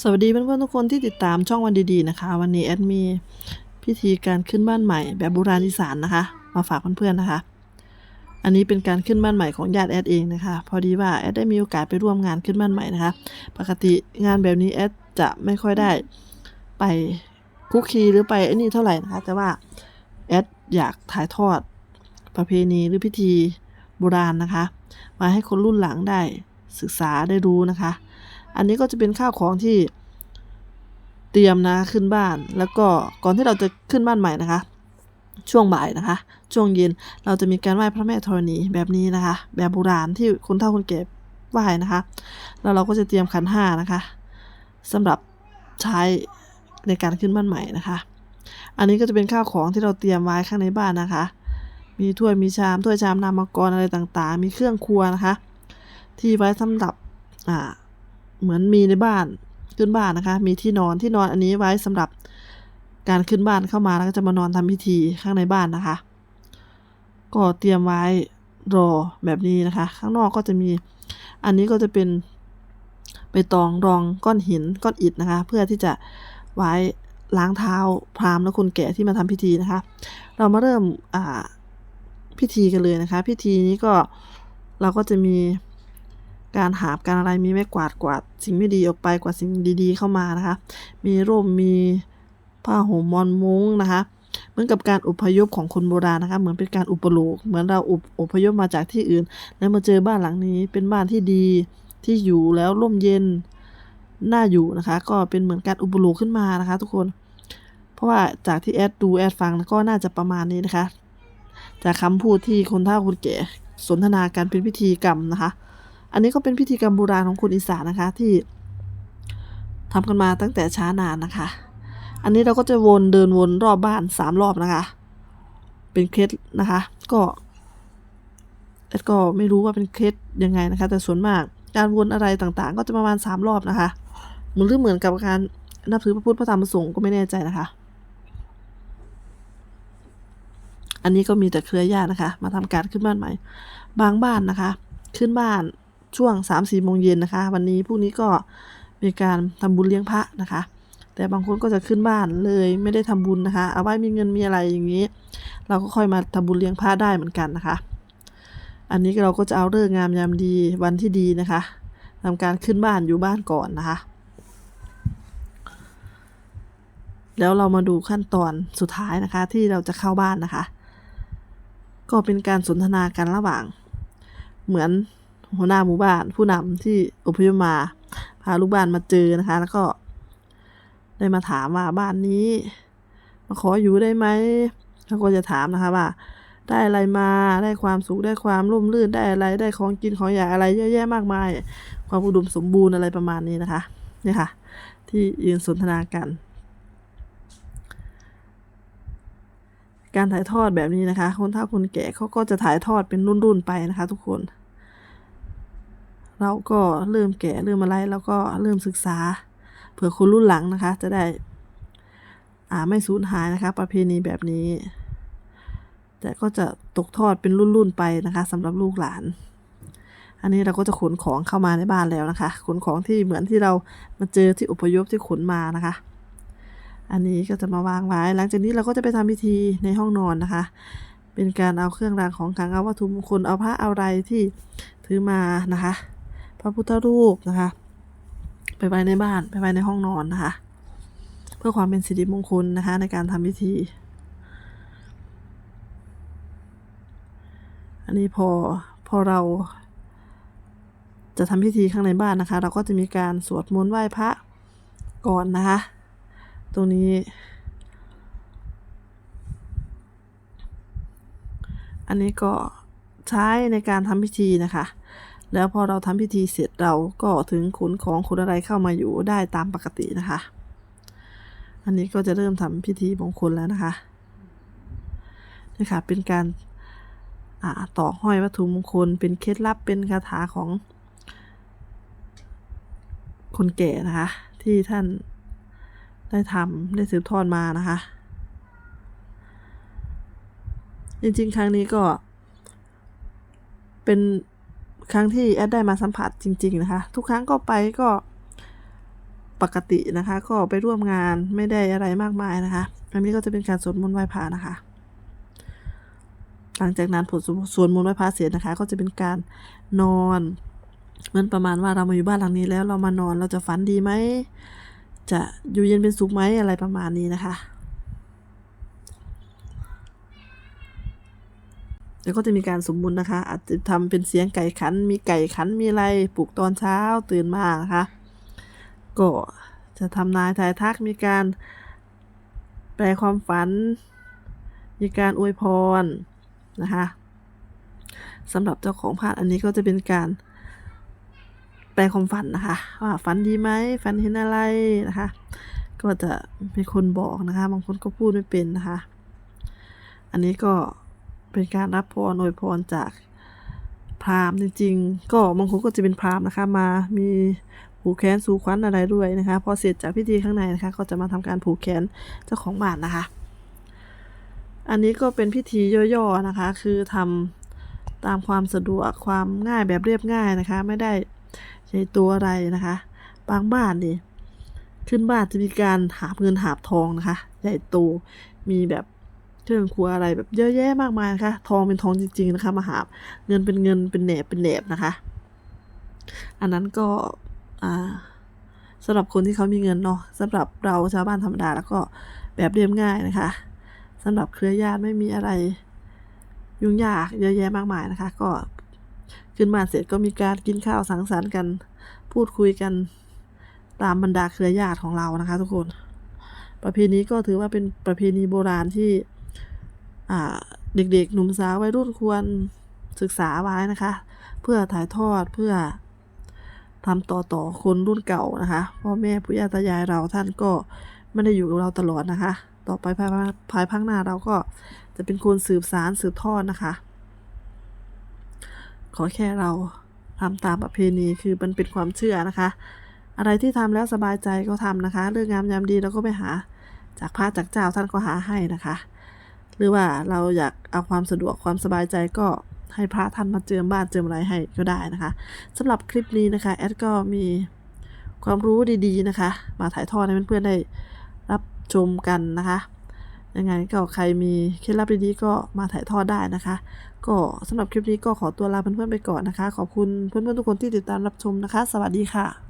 สวัสดีเพื่อนๆทุกคนที่ติดตามช่องวันดีๆนะคะ วันนี้แอดมีพิธีการขึ้นบ้านใหม่ แบบโบราณอีสานนะคะ มาฝากเพื่อนๆนะคะ อันนี้เป็นการขึ้นบ้านใหม่ของญาติแอดเองนะคะ พอดีว่าแอดได้มีโอกาสไปร่วมงานขึ้นบ้านใหม่นะคะ ปกติงานแบบนี้แอดจะไม่ค่อยได้ไปคุกคีหรือไปไอ้นี่เท่าไหร่นะคะ แต่ว่าแอดอยากถ่ายทอดประเพณีหรือพิธีโบราณนะคะ มาให้คนรุ่นหลังได้ศึกษาได้รู้นะคะ อันนี้ก็จะเป็นข้าวของที่เตรียมนะขึ้นบ้าน แล้วก็ก่อนที่เราจะขึ้นบ้านใหม่นะคะ ช่วงบ่ายนะคะ ช่วงเย็นเราจะมีการไหว้พระแม่ธรณีแบบนี้นะคะ แบบโบราณที่คนเฒ่าคนแก่ไหว้นะคะ แล้วเราก็จะเตรียมขันห้านะคะสำหรับใช้ในการขึ้นบ้านใหม่นะคะ อันนี้ก็จะเป็นข้าวของที่เราเตรียมไว้ข้างในบ้านนะคะ มีถ้วยมีชามถ้วยชามนามกรอะไรต่างๆ มีเครื่องครัวนะคะ ที่ไว้สำหรับอ่า เหมือนมีในบ้านขึ้นบ้านนะคะ มีที่นอนที่นอนอันนี้ไว้สำหรับการขึ้นบ้านเข้ามาแล้วก็จะมานอนทำพิธีข้างในบ้านนะคะ ก็เตรียมไว้รอแบบนี้นะคะ ข้างนอกก็จะมีอันนี้ก็จะเป็นไปตองรองก้อนหินก้อนอิฐนะคะ เพื่อที่จะไว้ล้างเท้าพราหมณ์และคนแก่ที่มาทำพิธีนะคะ เรามาเริ่มพิธีกันเลยนะคะ พิธีนี้ก็เราก็จะมี การหาบการอะไรมีไม้กวาดกวาด สิ่งไม่ดีออกไปกวาดสิ่งดีๆเข้ามานะคะ มีร่มมีผ้าห่มมอนมุ้งนะคะเหมือนกับการอพยพของคนโบราณนะคะ เหมือนเป็นการอุปโลกเหมือนเราอุปอพยพมาจากที่อื่น แล้วมาเจอบ้านหลังนี้เป็นบ้านที่ดีที่อยู่แล้วร่มเย็นน่าอยู่นะคะ ก็เป็นเหมือนการอุปโลกขึ้นมานะคะ ทุกคน เพราะว่าจากที่แอดดูแอดฟังก็น่าจะประมาณนี้นะคะ จากคำพูดที่คนเฒ่าคนแก่สนทนาการเป็นพิธีกรรมนะคะ อันนี้ก็เป็นพิธีกรรมโบราณของคนอีสานนะคะที่ทำกันมาตั้งแต่ช้านานนะคะ อันนี้เราก็จะวนเดินวนรอบบ้านสามรอบนะคะ เป็นเคล็ดนะคะ ก็แอดก็ไม่รู้ว่าเป็นเคล็ดยังไงนะคะ แต่ส่วนมากการวนอะไรต่างๆ ก็จะประมาณสามรอบนะคะเหมือนหรือเหมือนกับการนับถือพระพุทธพระธรรมพระสงฆ์ก็ไม่แน่ใจนะคะ อันนี้ก็มีแต่เครือญาตินะคะ มาทำการขึ้นบ้านใหม่ บางบ้านนะคะ ขึ้นบ้าน ช่วง3ามสี่โมงเย็นนะคะ วันนี้พรุ่งนี้ก็มีการทำบุญเลี้ยงพระนะคะ แต่บางคนก็จะขึ้นบ้านเลยไม่ได้ทำบุญนะคะ เอาไว้มีเงินมีอะไรอย่างนี้ เราก็ค่อยมาทำบุญเลี้ยงพระได้เหมือนกันนะคะ อันนี้เราก็จะเอาเลิกงามยามดีวันที่ดีนะคะทำการขึ้นบ้านอยู่บ้านก่อนนะคะ แล้วเรามาดูขั้นตอนสุดท้ายนะคะ ที่เราจะเข้าบ้านนะคะ ก็เป็นการสนทนากันระหว่างเหมือน หัวหน้าหมู่บ้าน ผู้นำที่อพยพมาพาลูกบ้านมาเจอนะคะ แล้วก็ ได้มาถามว่าบ้านนี้ มาขออยู่ได้ไหมเขาก็จะถามนะคะว่า ได้อะไรมาได้ความสุขได้ความร่มรื่นได้อะไร ได้ของกินของอยากอะไรเยอะแยะมากมาย ความอุดมสมบูรณ์อะไรประมาณนี้นะคะเนี่ยค่ะ ที่ยืนสนทนากัน การถ่ายทอดแบบนี้นะคะ คนเฒ่าคนแก่เขาก็จะถ่ายทอดเป็นรุ่นๆไปนะคะ ทุกคน เราก็เริ่มแก่เริ่มอะไรแล้วก็เริ่มศึกษา เผื่อคนรุ่นหลังนะคะ จะได้อ่าไม่สูญหายนะคะ ประเพณีแบบนี้ แต่ก็จะตกทอดเป็นรุ่นๆไปนะคะสำหรับลูกหลาน อันนี้เราก็จะขนของเข้ามาในบ้านแล้วนะคะขนของที่เหมือนที่เรามาเจอที่อพยพที่ขนมานะคะ อันนี้ก็จะมาวางไว้ หลังจากนี้เราก็จะไปทำพิธีในห้องนอนนะคะเป็นการเอาเครื่องรางของขลังเอาวัตถุมงคลเอาพระเอาอะไรที่ถือมานะคะ ระพุทธรูปนะคะ ไปไว้ในบ้านไปไว้ในห้องนอนนะคะ เพื่อความเป็นสิริมงคลนะคะ ในการทำพิธี อันนี้พอพอเราจะทำพิธีข้างในบ้านนะคะ เราก็จะมีการสวดมนต์ไหว้พระก่อนนะคะ ตรงนี้ อันนี้ก็ใช้ในการทำพิธีนะคะ แล้วพอเราทำพิธีเสร็จเราก็ถึงขนของขนอะไรเข้ามาอยู่ได้ตามปกตินะคะ อันนี้ก็จะเริ่มทำพิธีมงคลแล้วนะคะนี่ค่ะเป็นการต่อห้อยวัตถุมงคล เป็นเคล็ดลับเป็นคาถาของ คนแก่นะคะ ที่ท่านได้ทำได้สืบทอดมานะคะ จริงๆ ครั้งนี้ก็เป็น ครั้งที่แอดได้มาสัมผัสจริง ๆ นะคะ ทุกครั้งก็ไปก็ปปกตินะคะ ก็ไปร่วมงานไม่ได้อะไรมากมายนะคะ อันนี้ก็จะเป็นการสวดมนต์ไหว้พระนะคะ หลังจากนั้นผลสวดมนต์ไหว้พระเสร็จนะคะ ก็จะเป็นการนอนเหมือนประมาณว่าเรามาอยู่บ้านหลังนี้แล้วเรามานอนเราจะฝันดีไหมจะอยู่เย็นเป็นสุขไหมอะไรประมาณนี้นะคะ แล้วก็จะมีการสมมุตินะคะ อาจจะทำเป็นเสียงไก่ขัน มีไก่ขันมีอะไรปลุกตอนเช้าตื่นมานะคะ ก็จะทำนายทายทักมีการแปลความฝัน มีการอวยพรนะคะสำหรับเจ้าของพาดอันนี้ก็จะเป็นการแปลความฝันนะคะ ว่าฝันดีไหมฝันเห็นอะไรนะคะ ก็จะมีคนบอกนะคะ บางคนก็พูดไม่เป็นนะคะ อันนี้ก็ เป็นการรับพรอวยพรจากพราหมณ์จริง ๆ ก็บางคนก็จะเป็นพราหมณ์นะคะ มามีผูกแขนสู่ขวัญอะไรด้วยนะคะพอเสร็จจากพิธีข้างในนะคะ ก็จะมาทำการผูกแขนเจ้าของบ้านนะคะ อันนี้ก็เป็นพิธีย่อๆนะคะ คือทำตามความสะดวกความง่ายแบบเรียบง่ายนะคะ ไม่ได้ใช้ตัวอะไรนะคะบางบ้านนี่ขึ้นบ้านจะมีการหาเงินหาทองนะคะ ใหญ่โตมีแบบ เครื่องครัวอะไรแบบเยอะแยะมากมายนะคะ ทองเป็นทองจริง ๆนะคะมหาบเงินเป็นเงินเป็นแหนบเป็นแหนบนะคะ อันนั้นก็สำหรับคนที่เขามีเงินเนาะสำหรับเราชาวบ้านธรรมดาแล้วก็แบบเรียบง่ายนะคะสำหรับเครือญาติไม่มีอะไรยุ่งยากเยอะแยะมากมายนะคะ ก็ขึ้นมาเสร็จก็มีการกินข้าวสังสรรค์กัน พูดคุยกันตามบรรดาเครือญาติของเรานะคะ ทุกคน ประเพณีก็ถือว่าเป็นประเพณีโบราณที่ เด็กๆ หนุ่มสาววัยรุ่นควรศึกษาไว้นะคะ เพื่อถ่ายทอดเพื่อทำต่อต่อคนรุ่นเก่านะคะพ่อแม่ปู่ย่าตายายเราท่านก็ไม่ได้อยู่กับเราตลอดนะคะ ต่อไปภายภายภาคหน้าเราก็จะเป็นคนสืบสารสืบทอดนะคะ ขอแค่เราทำตามประเพณีคือมันเป็นความเชื่อนะคะ อะไรที่ทำแล้วสบายใจก็ทำนะคะ เรื่องงามยามดีเราก็ไปหาจากพระจากเจ้าท่านก็หาให้นะคะ หรือว่าเราอยากเอาความสะดวกความสบายใจก็ให้พระท่านมาเจิมบ้านเจิมอะไรให้ก็ได้นะคะสำหรับคลิปนี้นะคะแอดก็มีความรู้ดีๆนะคะ มาถ่ายทอดให้เพื่อนๆได้รับชมกันนะคะยังไงก็ใครมีเคล็ดลับดีๆก็มาถ่ายทอดได้นะคะ ก็สำหรับคลิปนี้ก็ขอตัวลาเพื่อนๆไปก่อนนะคะ ขอบคุณเพื่อนๆทุกคนที่ติดตามรับชมนะคะ สวัสดีค่ะ